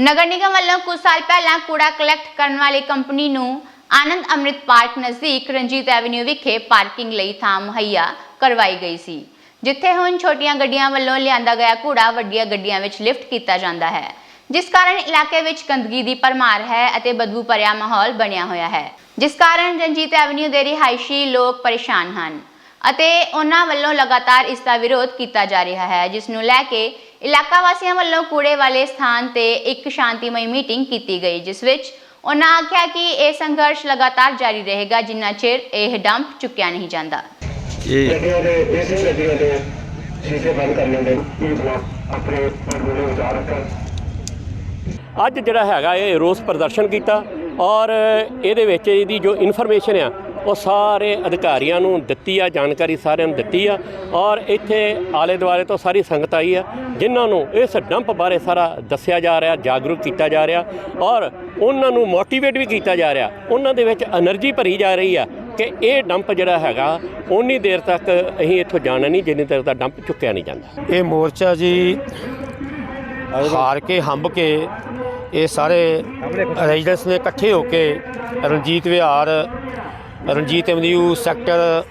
ਨਗਰ ਨਿਗਮ ਵੱਲੋਂ ਕੁਝ ਸਾਲ ਪਹਿਲਾਂ ਕੂੜਾ ਕਲੈਕਟ ਕਰਨ ਵਾਲੀ ਕੰਪਨੀ ਨੂੰ ਆਨੰਦ ਅੰਮ੍ਰਿਤ ਪਾਰਕ ਨਜ਼ਦੀਕ ਰਣਜੀਤ ਐਵਨਿਊ ਵਿਖੇ ਪਾਰਕਿੰਗ ਲਈ ਥਾਂ ਮੁਹੱਈਆ ਕਰਵਾਈ ਗਈ ਸੀ, ਜਿੱਥੇ ਹੁਣ ਛੋਟੀਆਂ ਗੱਡੀਆਂ ਵੱਲੋਂ ਲਿਆਂਦਾ ਗਿਆ ਕੂੜਾ ਵੱਡੀਆਂ ਗੱਡੀਆਂ ਵਿੱਚ ਲਿਫਟ ਕੀਤਾ ਜਾਂਦਾ ਹੈ, ਜਿਸ ਕਾਰਨ ਇਲਾਕੇ ਵਿੱਚ ਗੰਦਗੀ ਦੀ ਪਰਮਾਰ ਹੈ ਅਤੇ ਬਦਬੂ ਭਰਿਆ ਮਾਹੌਲ ਬਣਿਆ ਹੋਇਆ ਹੈ, ਜਿਸ ਕਾਰਨ ਰਣਜੀਤ ਐਵਨਿਊ ਦੇ ਰਿਹਾਇਸ਼ੀ ਲੋਕ ਪਰੇਸ਼ਾਨ ਹਨ ਅਤੇ ਉਹਨਾਂ ਵੱਲੋਂ ਲਗਾਤਾਰ ਇਸ ਦਾ ਵਿਰੋਧ ਕੀਤਾ ਜਾ ਰਿਹਾ ਹੈ, ਜਿਸ ਨੂੰ ਲੈ ਕੇ ਇਲਾਕਾ ਵਾਸੀਆਂ ਵੱਲੋਂ ਕੂੜੇ ਵਾਲੇ ਸਥਾਨ ਤੇ ਇੱਕ ਸ਼ਾਂਤੀਮਈ ਮੀਟਿੰਗ ਕੀਤੀ ਗਈ ਜਿਸ ਵਿੱਚ ਉਹਨਾਂ ਆਖਿਆ ਕਿ ਇਹ ਸੰਘਰਸ਼ ਲਗਾਤਾਰ ਜਾਰੀ ਰਹੇਗਾ ਜਿੰਨਾ ਚਿਰ ਇਹ ਡੰਪ ਚੁੱਕਿਆ ਨਹੀਂ ਜਾਂਦਾ। ਇਹ ਗੱਡੀਆਂ ਦੇ ਇਸੇ ਗੱਡੀਆਂ ਦੇ ਸ਼ੀਸ਼ੇ ਬੰਦ ਕਰ ਲੈਂਦੇ ਇਹ ਬਲਾਕ ਆਪਣੇ ਪਰਮੋਲੇ ਉਤਾਰ ਰੱਖਣ ਅੱਜ ਜਿਹੜਾ ਹੈਗਾ ਇਹ ਰੋਸ ਪ੍ਰਦਰਸ਼ਨ ਕੀਤਾ ਔਰ ਇਹਦੇ ਵਿੱਚ ਇਹਦੀ ਜੋ ਇਨਫੋਰਮੇਸ਼ਨ ਆ ਉਹ ਸਾਰੇ ਅਧਿਕਾਰੀਆਂ ਨੂੰ ਦਿੱਤੀ ਆ ਜਾਣਕਾਰੀ ਸਾਰਿਆਂ ਨੂੰ ਦਿੱਤੀ ਆ ਔਰ ਇੱਥੇ ਆਲੇ ਦੁਆਲੇ ਤੋਂ ਸਾਰੀ ਸੰਗਤ ਆਈ ਆ ਜਿਨ੍ਹਾਂ ਨੂੰ ਇਸ ਡੰਪ ਬਾਰੇ ਸਾਰਾ ਦੱਸਿਆ ਜਾ ਰਿਹਾ ਜਾਗਰੂਕ ਕੀਤਾ ਜਾ ਰਿਹਾ ਔਰ ਉਹਨਾਂ ਨੂੰ ਮੋਟੀਵੇਟ ਵੀ ਕੀਤਾ ਜਾ ਰਿਹਾ। ਉਹਨਾਂ ਦੇ ਵਿੱਚ એનર્ਜੀ ਭਰੀ ਜਾ ਰਹੀ ਆ ਕਿ ਇਹ ਡੰਪ ਜਿਹੜਾ ਹੈਗਾ ਉਨੀ ਦੇਰ ਤੱਕ ਅਸੀਂ ਇੱਥੋਂ ਜਾਣਾ ਨਹੀਂ ਜਿੰਨੀ ਦੇਰ ਤੱਕ ਡੰਪ ਚੁੱਕਿਆ ਨਹੀਂ ਜਾਂਦਾ। ਇਹ ਮੋਰਚਾ ਜੀ ਹਾਰ ਕੇ ਹੰਬ ਕੇ ਇਹ ਸਾਰੇ ਰੈਜ਼ੀਡੈਂਟਸ ਨੇ ਇਕੱਠੇ ਹੋ ਕੇ Ranjit Vihar Ranjit avenue sector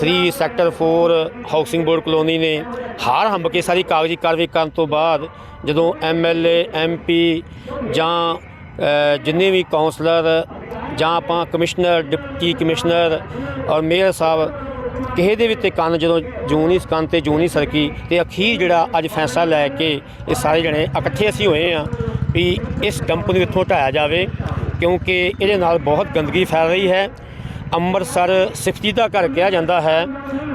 3 sector 4 housing board colony ਨੇ ਹਾਰ ਹੰਬ ਕੇ ਸਾਰੀ ਕਾਗਜ਼ੀ ਕਾਰਵਾਈ ਕਰਨ ਤੋਂ ਬਾਅਦ ਜਦੋਂ ਐਮਐਲਏ ਐਮਪੀ ਜਾਂ ਜਿੰਨੇ ਵੀ ਕਾਉਂਸਲਰ ਜਾਂ ਆਪਾਂ ਕਮਿਸ਼ਨਰ, ਡਿਪਟੀ ਕਮਿਸ਼ਨਰ ਔਰ ਮੇਅਰ ਸਾਹਿਬ ਕਿਸੇ ਦੇ ਵੀ ਤੇ ਕੰਨ ਜਦੋਂ ਜੂਨ ਇਸ ਕੰਨ ਤੇ ਜੂਨ ਹੀ ਸਰਕੀ ਤੇ ਅਖੀਰ ਜਿਹੜਾ ਅੱਜ ਫੈਸਲਾ ਲੈ ਕੇ ਇਹ ਸਾਰੇ ਜਣੇ ਇਕੱਠੇ ਅਸੀਂ ਹੋਏ ਆ ਵੀ ਇਸ ਡੰਪ ਨੂੰ ਇੱਥੋਂ ਹਟਾਇਆ ਜਾਵੇ ਕਿਉਂਕਿ ਇਹਦੇ ਨਾਲ ਬਹੁਤ ਗੰਦਗੀ ਫੈਲ ਰਹੀ ਹੈ। ਅੰਮ੍ਰਿਤਸਰ ਸਿਫਤੀ ਦਾ ਘਰ ਕਿਹਾ ਜਾਂਦਾ ਹੈ,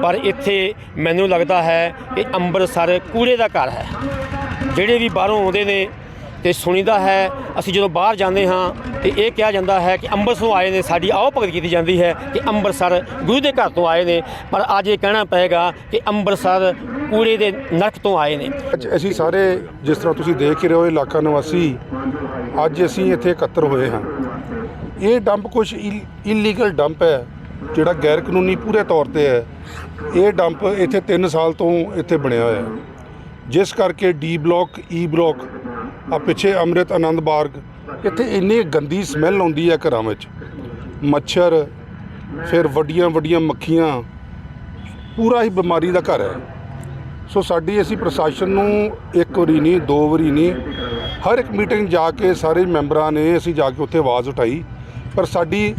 ਪਰ ਇੱਥੇ ਮੈਨੂੰ ਲੱਗਦਾ ਹੈ ਕਿ ਅੰਮ੍ਰਿਤਸਰ ਕੂੜੇ ਦਾ ਘਰ ਹੈ। ਜਿਹੜੇ ਵੀ ਬਾਹਰੋਂ ਆਉਂਦੇ ਨੇ ਤੇ ਸੁਣੀਦਾ ਹੈ, ਅਸੀਂ ਜਦੋਂ ਬਾਹਰ ਜਾਂਦੇ ਹਾਂ ਤੇ ਇਹ ਕਿਹਾ ਜਾਂਦਾ ਹੈ ਕਿ ਅੰਮ੍ਰਿਤਸਰੋਂ ਆਏ ਨੇ, ਸਾਡੀ ਆਓ ਭਗਤ ਕੀਤੀ ਜਾਂਦੀ ਹੈ ਕਿ ਅੰਮ੍ਰਿਤਸਰ ਗੁਰੂ ਦੇ ਘਰ ਤੋਂ ਆਏ ਨੇ, ਪਰ ਅੱਜ ਇਹ ਕਹਿਣਾ ਪਏਗਾ ਕਿ ਅੰਮ੍ਰਿਤਸਰ ਕੂੜੇ ਦੇ ਨਰਕ ਤੋਂ ਆਏ ਨੇ। ਅੱਜ ਅਸੀਂ ਸਾਰੇ ਜਿਸ ਤਰ੍ਹਾਂ ਤੁਸੀਂ ਦੇਖ ਹੀ ਰਹੇ ਹੋ ਇਲਾਕਾ ਨਿਵਾਸੀ, ਅੱਜ ਅਸੀਂ ਇੱਥੇ ਇਕੱਤਰ ਹੋਏ ਹਾਂ। ਇਹ ਡੰਪ ਕੁਝ ਇਲੀਗਲ ਡੰਪ ਹੈ, ਜਿਹੜਾ ਗੈਰ ਕਾਨੂੰਨੀ ਪੂਰੇ ਤੌਰ ਤੇ ਹੈ। ਇਹ ਡੰਪ ਇੱਥੇ 3 ਸਾਲ ਤੋਂ ਇੱਥੇ ਬਣਿਆ ਹੋਇਆ ਹੈ। ਜਿਸ ਕਰਕੇ ਡੀ ਬਲਾਕ, ਈ ਬਲਾਕ, ਆ ਪਿੱਛੇ ਅੰਮ੍ਰਿਤ ਆਨੰਦ ਬਾਰਗ, ਇੱਥੇ ਇੰਨੀ ਗੰਦੀ ਸਮੈਲ ਆਉਂਦੀ ਹੈ ਘਰਾਂ ਵਿੱਚ। ਮੱਛਰ, ਫਿਰ ਵੱਡੀਆਂ ਵੱਡੀਆਂ ਮੱਖੀਆਂ, ਪੂਰਾ ਹੀ ਬਿਮਾਰੀ ਦਾ ਘਰ ਹੈ। ਸੋ ਸਾਡੀ ਅਸੀਂ ਪ੍ਰਸ਼ਾਸਨ ਨੂੰ ਇੱਕ ਵਾਰੀ ਨਹੀਂ, ਦੋ ਵਾਰੀ ਨਹੀਂ, ਹਰ ਇੱਕ ਮੀਟਿੰਗ ਜਾ ਕੇ ਸਾਰੇ ਮੈਂਬਰਾਂ ਨੇ ਅਸੀਂ ਜਾ ਕੇ ਉੱਥੇ ਆਵਾਜ਼ ਉਠਾਈ। ਪਰ ਸਾਡੀ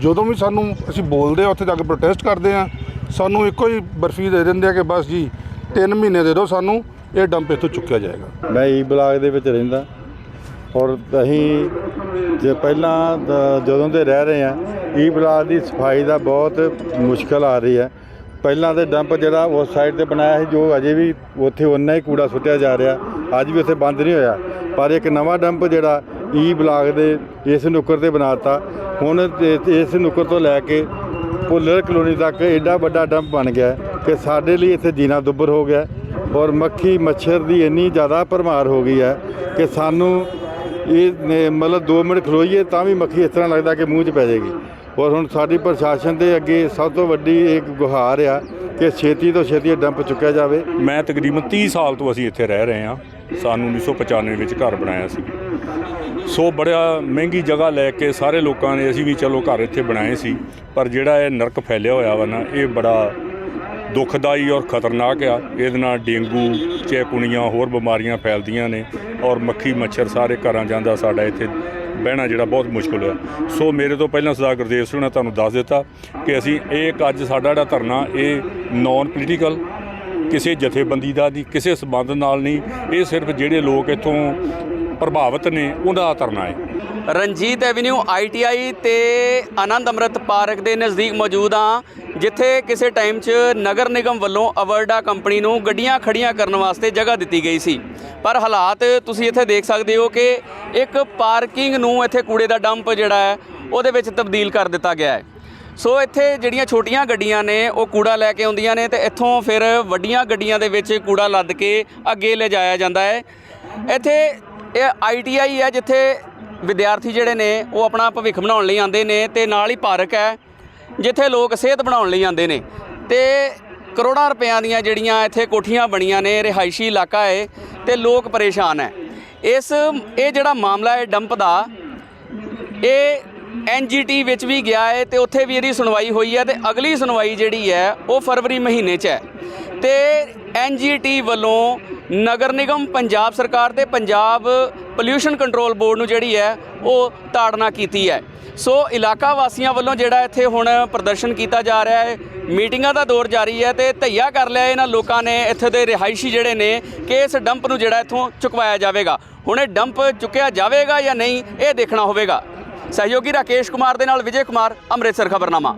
ਜਦੋਂ ਵੀ ਸਾਨੂੰ ਅਸੀਂ ਬੋਲਦੇ ਆ, ਉੱਥੇ ਜਾ ਕੇ ਪ੍ਰੋਟੈਸਟ ਕਰਦੇ ਆ, ਸਾਨੂੰ ਇੱਕੋ ਹੀ ਬਰਫੀ ਦੇ ਦਿੰਦੇ ਆ ਕਿ ਬਸ ਜੀ 3 ਮਹੀਨੇ ਦੇ ਦਿਓ ਸਾਨੂੰ, ਇਹ ਡੰਪ ਇੱਥੋਂ ਚੁੱਕਿਆ ਜਾਏਗਾ। ਮੈਂ ਈ ਬਲਾਕ ਦੇ ਵਿੱਚ ਰਹਿੰਦਾ। ਔਰ ਅਸੀਂ ਜੇ ਪਹਿਲਾਂ ਜਦੋਂ ਦੇ ਰਹਿ ਰਹੇ ਆ ਈ ਬਲਾਕ ਦੀ ਸਫ਼ਾਈ ਦਾ ਬਹੁਤ ਮੁਸ਼ਕਲ ਆ ਰਹੀ ਹੈ। ਪਹਿਲਾਂ ਤੇ ਡੰਪ ਜਿਹੜਾ ਉਸ ਸਾਈਡ ਤੇ ਬਣਾਇਆ ਸੀ, ਜੋ ਅਜੇ ਵੀ ਉੱਥੇ ਉਨਾ ਹੀ ਕੂੜਾ ਸੁੱਟਿਆ ਜਾ ਰਿਹਾ, ਅੱਜ ਵੀ ਉੱਥੇ ਬੰਦ ਨਹੀਂ ਹੋਇਆ। ਪਰ ਇੱਕ ਨਵਾਂ ਡੰਪ ਜਿਹੜਾ ਈ ਬਲਾਕ ਦੇ ਇਸ ਨੁੱਕਰ ਤੇ ਬਣਾਤਾ ਹੁਣ ਇਸ ਨੁੱਕਰ ਤੋਂ ਲੈ ਕੇ ਭੁੱਲਰ ਕਲੋਨੀ ਤੱਕ ਐਡਾ ਵੱਡਾ ਡੰਪ ਬਣ ਗਿਆ ਕਿ ਸਾਡੇ ਲਈ ਇੱਥੇ ਜੀਣਾ ਦੁੱਬਰ ਹੋ ਗਿਆ ਔਰ ਮੱਖੀ ਮੱਛਰ ਦੀ ਇੰਨੀ ਜ਼ਿਆਦਾ ਭਰਮਾਰ ਹੋ ਗਈ ਹੈ ਕਿ ਸਾਨੂੰ ਇਹ ਮਤਲਬ 2 ਮਿੰਟ ਖਲੋਈਏ ਤਾਂ ਵੀ ਮੱਖੀ ਇਸ ਤਰ੍ਹਾਂ ਲੱਗਦਾ ਕਿ ਮੂੰਹ 'ਚ ਪੈ ਜਾਏਗੀ। ਔਰ ਹੁਣ ਸਾਡੀ ਪ੍ਰਸ਼ਾਸਨ ਦੇ ਅੱਗੇ ਸਭ ਤੋਂ ਵੱਡੀ ਇੱਕ ਗੁਹਾਰ ਆ ਕਿ ਛੇਤੀ ਤੋਂ ਛੇਤੀ ਇਹ ਡੰਪ ਚੁੱਕਿਆ ਜਾਵੇ। ਮੈਂ ਤਕਰੀਬਨ 30 ਸਾਲ ਤੋਂ ਅਸੀਂ ਇੱਥੇ ਰਹਿ ਰਹੇ ਹਾਂ। ਸਾਨੂੰ 1995 ਵਿੱਚ ਘਰ ਬਣਾਇਆ ਸੀ। ਸੋ ਬੜਾ ਮਹਿੰਗੀ ਜਗ੍ਹਾ ਲੈ ਕੇ ਸਾਰੇ ਲੋਕਾਂ ਨੇ ਅਸੀਂ ਵੀ ਚਲੋ ਘਰ ਇੱਥੇ ਬਣਾਏ ਸੀ, ਪਰ ਜਿਹੜਾ ਇਹ ਨਰਕ ਫੈਲਿਆ ਹੋਇਆ ਵਾ ਨਾ, ਇਹ ਬੜਾ ਦੁਖਦਾਈ ਔਰ ਖਤਰਨਾਕ ਆ। ਇਹਦੇ ਨਾਲ ਡੇਂਗੂ ਚੈਕੁਨੀਆਂ ਹੋਰ ਬਿਮਾਰੀਆਂ ਫੈਲਦੀਆਂ ਨੇ ਔਰ ਮੱਖੀ, ਮੱਛਰ ਸਾਰੇ ਘਰਾਂ ਜਾਂਦਾ ਸਾਡਾ ਇੱਥੇ ਬਹਿਣਾ ਜਿਹੜਾ ਬਹੁਤ ਮੁਸ਼ਕਲ ਹੋਇਆ ਸੋ ਮੇਰੇ ਤੋਂ ਪਹਿਲਾਂ ਸਰਦਾਰ ਗੁਰਦੇਵ ਸਿੰਘ ਨੇ ਤੁਹਾਨੂੰ ਦੱਸ ਦਿੱਤਾ ਕਿ ਅਸੀਂ ਇਹ ਇੱਕ ਅੱਜ ਸਾਡਾ ਜਿਹੜਾ ਧਰਨਾ, ਇਹ ਨਾਨ ਪੋਲੀਟੀਕਲ ਕਿਸੇ ਜਥੇਬੰਦੀ ਦਾ ਨਹੀਂ, ਕਿਸੇ ਸਬੰਧ ਨਾਲ ਨਹੀਂ, ਇਹ ਸਿਰਫ ਜਿਹੜੇ ਲੋਕ ਇੱਥੋਂ ਪ੍ਰਭਾਵਿਤ ਨੇ, ਉਹਦਾ ਧਰਨਾ ਹੈ। ਰਣਜੀਤ ਐਵਨਿਊ ਆਈਟੀਆਈ ਤੇ ਆਨੰਦ ਅੰਮ੍ਰਿਤ ਪਾਰਕ ਦੇ ਨਜ਼ਦੀਕ ਮੌਜੂਦ ਹਾਂ, ਜਿੱਥੇ ਕਿਸੇ ਟਾਈਮ 'ਚ ਨਗਰ ਨਿਗਮ ਵੱਲੋਂ ਅਵਰਡਾ ਕੰਪਨੀ ਨੂੰ ਗੱਡੀਆਂ ਖੜੀਆਂ ਕਰਨ ਵਾਸਤੇ ਜਗ੍ਹਾ ਦਿੱਤੀ ਗਈ ਸੀ। ਪਰ ਹਾਲਾਤ ਤੁਸੀਂ ਇੱਥੇ ਦੇਖ ਸਕਦੇ ਹੋ ਕਿ ਇੱਕ ਪਾਰਕਿੰਗ ਨੂੰ ਇੱਥੇ ਕੂੜੇ ਦਾ ਡੰਪ ਜਿਹੜਾ ਹੈ, ਉਹਦੇ ਵਿੱਚ ਤਬਦੀਲ ਕਰ ਦਿੱਤਾ ਗਿਆ ਹੈ। ਸੋ ਇੱਥੇ ਜਿਹੜੀਆਂ ਛੋਟੀਆਂ ਗੱਡੀਆਂ ਨੇ, ਉਹ ਕੂੜਾ ਲੈ ਕੇ ਆਉਂਦੀਆਂ ਨੇ ਤੇ ਇੱਥੋਂ ਫਿਰ ਵੱਡੀਆਂ ਗੱਡੀਆਂ ਦੇ ਵਿੱਚ ਕੂੜਾ ਲੱਦ ਕੇ ਅੱਗੇ ਲਿਜਾਇਆ ਜਾਂਦਾ ਹੈ। ਇੱਥੇ ਇਹ ਆਈਟੀਆਈ ਹੈ ਜਿੱਥੇ ਵਿਦਿਆਰਥੀ ਜਿਹੜੇ ਨੇ ਉਹ ਆਪਣਾ ਭਵਿੱਖ ਬਣਾਉਣ ਲਈ ਆਉਂਦੇ ਨੇ ਤੇ ਨਾਲ ਹੀ ਪਾਰਕ ਹੈ, ਜਿੱਥੇ ਲੋਕ ਸਿਹਤ ਬਣਾਉਣ ਲਈ ਆਉਂਦੇ ਨੇ। ਤੇ ਕਰੋੜਾਂ ਰੁਪਇਆਂ ਦੀਆਂ ਜਿਹੜੀਆਂ ਇੱਥੇ ਕੋਠੀਆਂ ਬਣੀਆਂ ਨੇ, ਰਿਹਾਇਸ਼ੀ ਇਲਾਕਾ ਹੈ, ਤੇ ਲੋਕ ਪਰੇਸ਼ਾਨ ਹੈ। ਇਸ, ਇਹ ਜਿਹੜਾ ਮਾਮਲਾ ਹੈ ਡੰਪ ਦਾ, ਇਹ ਐਨਜੀਟੀ ਵਿੱਚ ਵੀ ਗਿਆ ਹੈ ਤੇ ਉੱਥੇ ਵੀ ਇਹਦੀ ਸੁਣਵਾਈ ਹੋਈ ਹੈ ਤੇ ਅਗਲੀ ਸੁਣਵਾਈ ਜਿਹੜੀ ਹੈ ਉਹ ਫਰਵਰੀ ਮਹੀਨੇ 'ਚ ਹੈ। ਤੇ ਐਨਜੀਟੀ ਵੱਲੋਂ ਨਗਰ ਨਿਗਮ, ਪੰਜਾਬ ਸਰਕਾਰ ਤੇ ਪੰਜਾਬ ਪੋਲਿਊਸ਼ਨ ਕੰਟਰੋਲ ਬੋਰਡ ਨੂੰ ਜਿਹੜੀ ਹੈ, ਉਹ ਤਾੜਨਾ ਕੀਤੀ ਹੈ। ਸੋ ਇਲਾਕਾ ਵਾਸੀਆਂ ਵੱਲੋਂ ਜਿਹੜਾ ਇੱਥੇ ਹੁਣ ਪ੍ਰਦਰਸ਼ਨ ਕੀਤਾ ਜਾ ਰਿਹਾ ਹੈ, ਮੀਟਿੰਗਾਂ ਦਾ ਦੌਰ ਜਾਰੀ ਹੈ ਤੇ ਧਈਆ ਕਰ ਲਿਆ ਇਹਨਾਂ ਲੋਕਾਂ ਨੇ ਇੱਥੇ ਦੇ ਰਿਹਾਇਸ਼ੀ ਜਿਹੜੇ ਨੇ ਕਿ ਇਸ ਡੰਪ ਨੂੰ ਜਿਹੜਾ ਇੱਥੋਂ ਚੁਕਵਾਇਆ ਜਾਵੇਗਾ। ਹੁਣ ਇਹ ਡੰਪ ਚੁੱਕਿਆ ਜਾਵੇਗਾ ਜਾਂ ਨਹੀਂ, ਇਹ ਦੇਖਣਾ ਹੋਵੇਗਾ। ਸਹਿਯੋਗੀ ਰਾਕੇਸ਼ ਕੁਮਾਰ ਦੇ ਨਾਲ ਵਿਜੇ ਕੁਮਾਰ, ਅੰਮ੍ਰਿਤਸਰ ਖਬਰਨਾਮਾ।